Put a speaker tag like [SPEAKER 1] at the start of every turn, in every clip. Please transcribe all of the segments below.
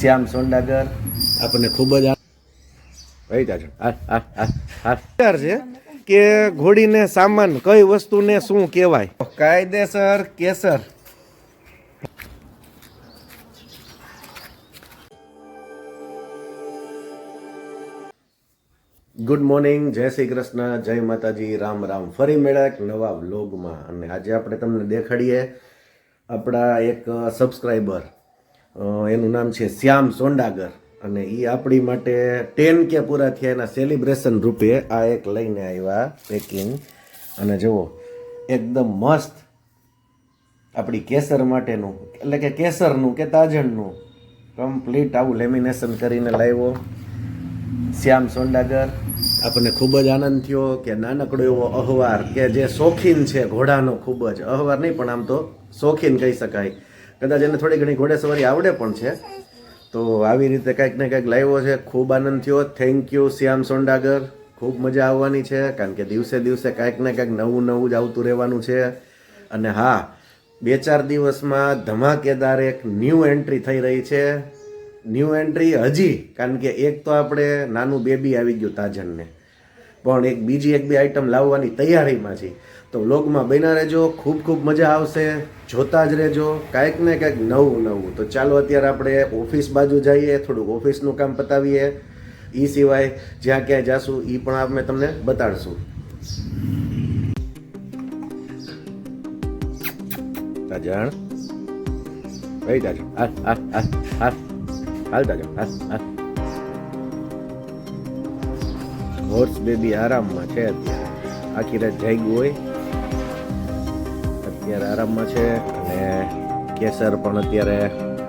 [SPEAKER 1] શ્યામ સોંડાગર આપણને ખૂબ જ વહી જાજો. હા હા હા હા છે કે ઘોડીને સામાન કઈ વસ્તુને શું કહેવાય? કાયદેસર કેસર. ગુડ મોર્નિંગ જય શ્રી કૃષ્ણ જય માતાજી રામ રામ. ફરી મેળા એક નવા વ્લોગમાં અને આજે આપણે તમને દેખાડીએ આપણા એક સબસ્ક્રાઈબર એનું નામ છે શ્યામ સોંડાગર. અને એ આપણી માટે ટેન કે પૂરા થયા એના સેલિબ્રેશન રૂપે આ એક લઈને આવ્યા પેકિંગ અને જુઓ, એકદમ મસ્ત આપણી કેસર માટેનું, એટલે કે કેસરનું કે તાજણનું કમ્પ્લીટ આવું લેમિનેશન કરીને લાવ્યો. શ્યામ સોંડાગર આપણને ખૂબ જ આનંદ થયો કે નાનકડો એવો અહવાર કે જે શોખીન છે, ઘોડાનો ખૂબ જ. અહવાર નહીં, પણ આમ તો શોખીન કહી શકાય. કદાચ એને થોડી ઘણી ઘોડેસવારી આવડે પણ છે. તો આવી રીતે કંઈક ને કંઈક લાવ્યો છે. ખૂબ આનંદ થયો. Thank you Shyam Sondagar. ખૂબ મજા આવવાની છે, કારણ કે દિવસે દિવસે કાંઈક ને કાંઈક નવું નવું જ આવતું રહેવાનું છે. અને હા, બે ચાર દિવસમાં ધમાકેદાર એક ન્યૂ એન્ટ્રી થઈ રહી છે. ન્યૂ એન્ટ્રી હજી, કારણ કે એક તો આપણે નાનું બેબી આવી ગયું તાજનને. પણ એક બીજી એક બે આઈટમ લાવવાની તૈયારીમાં છે તો વ્લોગમાં બન્યા રહેજો, ખૂબ ખૂબ મજા આવશે. જોતા જ રહેજો. કાંઈક ને કાંઈક નવું નવું. તો ચાલો અત્યારે આપણે ઓફિસ બાજુ જઈએ, થોડુંક ઓફિસનું કામ પતાવીએ. એ સિવાય જ્યાં ક્યાંય જાશું એ પણ આપણે તમને બતાડશું. તાજણ? ભાઈ તાજણ આ આ આ હા હાલ તાજણ હા હા હોર્સ બેબી આરામમાં છે અત્યારે આખી રાત જાગ્યું હોય અત્યારે આરામમાં છે અને કેસર પણ અત્યારે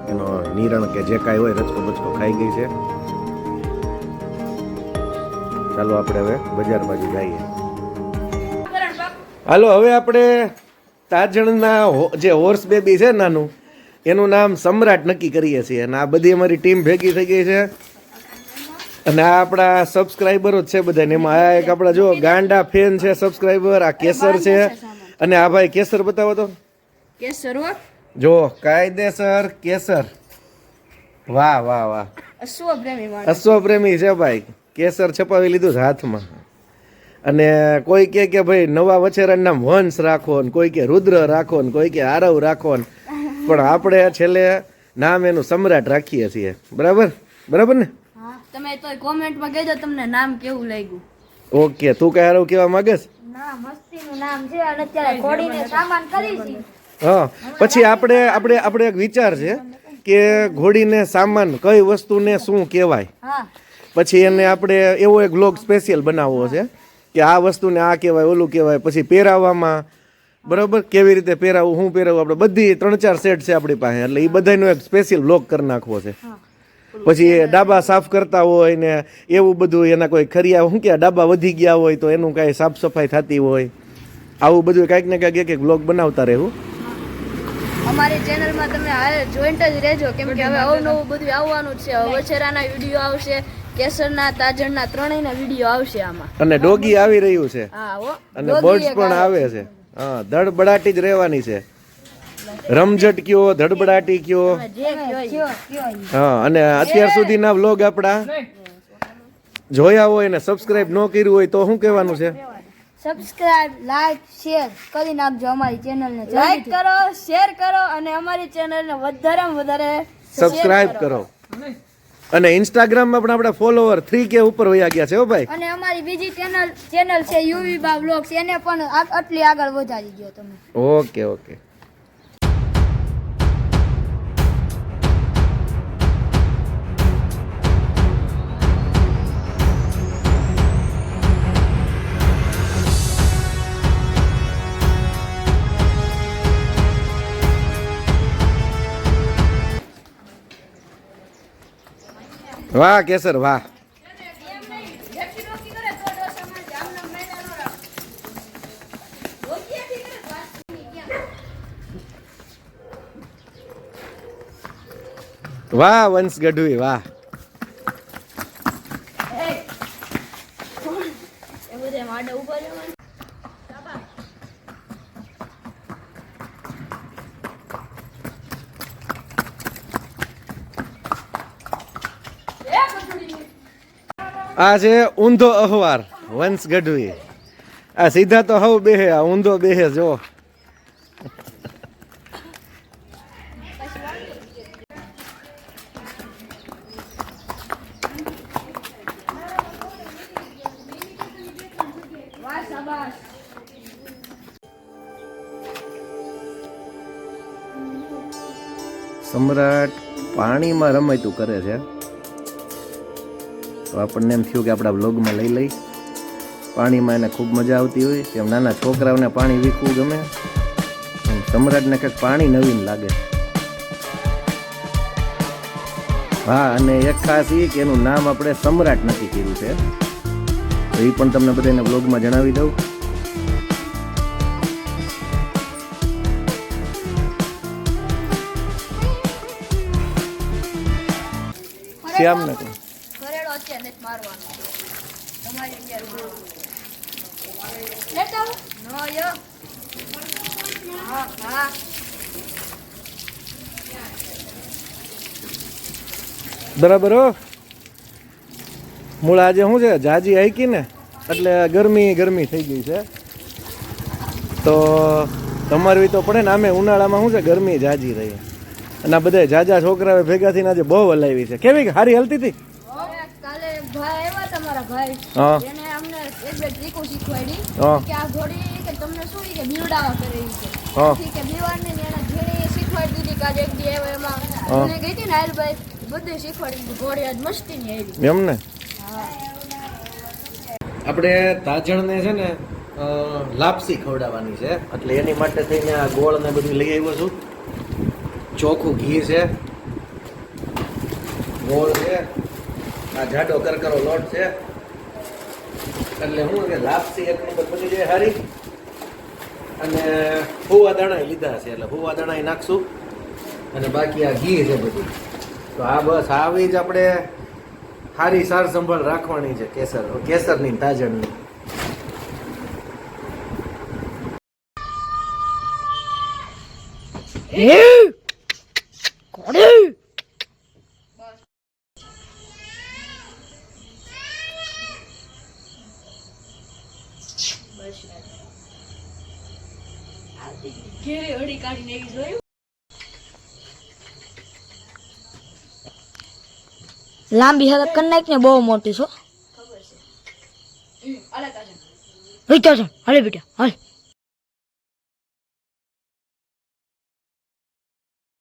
[SPEAKER 1] એનો નિરણ કે જે કાંઈ હોય રચકો બચકો ખાઈ ગઈ છે ચાલો આપણે હવે બજાર બાજુ જઈએ હાલો હવે આપણે તાજણના જે હોર્સ બેબી છે નાનું એનું નામ સમ્રાટ નક્કી કરીએ છીએ અને આ બધી અમારી ટીમ ભેગી થઈ ગઈ છે. અને આ આપણા સબસ્ક્રાઈબરો જ છે બધા ને એમાં આ એક આપણા જો ગાંડા ફેન છે સબસ્ક્રાઈબર આ કેસર છે. અને આ ભાઈ કેસર બતાવો તો.
[SPEAKER 2] કેસર
[SPEAKER 1] જો કાયદેસર કેસર. વાહ વાહ વાહ.
[SPEAKER 2] અશ્વ
[SPEAKER 1] અશ્વપ્રેમી છે ભાઈ. કેસર છપાવી લીધું છે હાથમાં. અને કોઈ કે કે ભાઈ નવા વછેરાનું નામ વંશ રાખો ને કોઈ કે રુદ્ર રાખો ને કોઈ કે આરવ રાખો ને પણ આપણે છેલ્લે નામ એનું સમ્રાટ રાખીએ છીએ. બરાબર? બરાબર ને?
[SPEAKER 2] તમે તો કોમેન્ટમાં કહેજો તમને નામ કેવું લાગ્યું.
[SPEAKER 1] ઓકે તું કઈ હારું કેવા માંગેસ
[SPEAKER 2] ના મસ્તીનું નામ છે અને અત્યારે ઘોડીને સામાન કરી છે.
[SPEAKER 1] હા પછી આપણે આપણે આપણે એક વિચાર છે કે ઘોડીને સામાન કઈ વસ્તુને શું કહેવાય? પછી એને આપણે એવો એક બ્લોગ સ્પેશિયલ બનાવવો છે કે આ વસ્તુને આ કહેવાય ઓલું કહેવાય પછી પહેરાવવામાં બરાબર? કેવી રીતે પહેરાવું શું પહેરાવું? આપણે બધી ત્રણ ચાર સેટ છે આપણી પાસે. એટલે એ બધાનો એક સ્પેશિયલ બ્લોક કરી નાખવો છે. પછી એ ડાબા સાફ કરતા હોય ને એવું બધું એના કોઈ ખરિયા શું કે ડાબા વધી ગયા હોય તો એનું કાંઈ સાફ સફાઈ થતી હોય. આવું બધું કાંઈક ને કાંઈક એક એક બ્લોગ બનાવતા રહેવું.
[SPEAKER 2] અમારી ચેનલમાં તમે હાલ જોઈન્ટ જ રહેજો કેમ કે હવે અવનવું બધું આવવાનું છે. વછેરાના વીડિયો આવશે કેસરના તાજણના ત્રણેયના વીડિયો આવશે આમાં.
[SPEAKER 1] અને ડોગી આવી રહ્યું છે.
[SPEAKER 2] હા
[SPEAKER 1] અને બર્ડ્સ પણ આવે છે. હા ધડબડાટી જ રહેવાની છે. રમઝટ કયો ધડબડાટી કયો. હા અને અત્યાર સુધીના વ્લોગ આપણા જોયા હોય ને સબસ્ક્રાઇબ ન કર્યું હોય તો શું કહેવાનું છે?
[SPEAKER 2] સબસ્ક્રાઇબ લાઈક શેર કરી નાખજો અમારી ચેનલને લાઈક કરો શેર કરો અને અમારી ચેનલને વધારેમાં વધારે
[SPEAKER 1] સબસ્ક્રાઇબ કરો. અને ઇન્સ્ટાગ્રામમાં પણ આપણા ફોલોવર થ્રી કે ઉપર વયા ગયા છે હો ભાઈ.
[SPEAKER 2] અને અમારી બીજી ચેનલ ચેનલ છે યુવી બા બ્લોગ્સ એને પણ આટલી આગળ વધારી ગયો તમે.
[SPEAKER 1] ઓકે ઓકે વાહ કેસર વાહ. વાહ વંશ ગઢવી વાહ
[SPEAKER 2] એ બધે માડે ઊભા રહેવાનું
[SPEAKER 1] આ છે ઊંધો અહવાર વંશ ગઢવી. આ સીધા તો હવ બેહે, આ ઊંધો બેહે, જો. સમ્રાટ પાણીમાં રમતું કરે છે. તો આપણને એમ થયું કે આપણા બ્લોગમાં લઈ લઈ. પાણીમાં એને ખૂબ મજા આવતી હોય. તેમ નાના છોકરાઓને પાણી વીખવું ગમે. સમ્રાટને કંઈક પાણી નવીન લાગે. હા, અને એક ખાસ એ કે એનું નામ આપણે સમ્રાટ નક્કી કર્યું છે. એ પણ તમને બધાને બ્લોગમાં જણાવી દઉં.
[SPEAKER 2] શ્યામ નથી
[SPEAKER 1] બરાબર હો. મૂળ આજે શું છે? જાજી આઈકી ને? એટલે ગરમી ગરમી થઈ ગઈ છે. તો તમારવી તો પડે ને આમે ઉનાળામાં શું છે? ગરમી જાજી રહી. અને આ બધા જાજા છોકરાઓ ભેગા થઈને આજે બહુ હલાવી છે. કેવી? હારી હલતી હતી?
[SPEAKER 2] આવ્યા તાજણ ભાઈ.
[SPEAKER 1] હા.
[SPEAKER 2] એને અમને એક બે ટ્રીકો શીખવાડી. કે આ ઘોડી કે તમને શું કે બીવડાવા કરે ઈ
[SPEAKER 1] હા.
[SPEAKER 2] કે બીવાડને ને એના ઘેરે શીખવાડી દીધી કે એક દી આવ્યો એમાં.
[SPEAKER 1] હા.
[SPEAKER 2] ગઈ હતી ને હાલભાઈ બધું શીખવાડી દીધું. ઘોડી આજ મસ્તી ની આવી.
[SPEAKER 1] એમ ને આપણે તાજણને છે ને લાપસી ખવડાવવાની છે. એટલે એની માટે થઈને આ ગોળ ને બધું લઈ આવ્યો છું. ચોખ્ખું ઘી છે. ગોળ છે. આ જાડો કરકરો લોટ છે. એટલે હું કે લાપસી એક નંબર બની જાય હારી. અને ફુવા દાણા લીધા છે, એટલે ફુવા દાણા નાખશું. અને બાકી આ ઘી છે બધું. તો આ બસ આવી જ આપણે સારી સાર સંભાળ રાખવાની છે, કેસર. કેસરની તાજણની.
[SPEAKER 2] ઘેરે હળી કાઢીને એવી જોયું.
[SPEAKER 3] લાંબી હરક કરી નાખ ને બહુ મોટી છો. વિચાર છે. હાલે બેટા હાલ.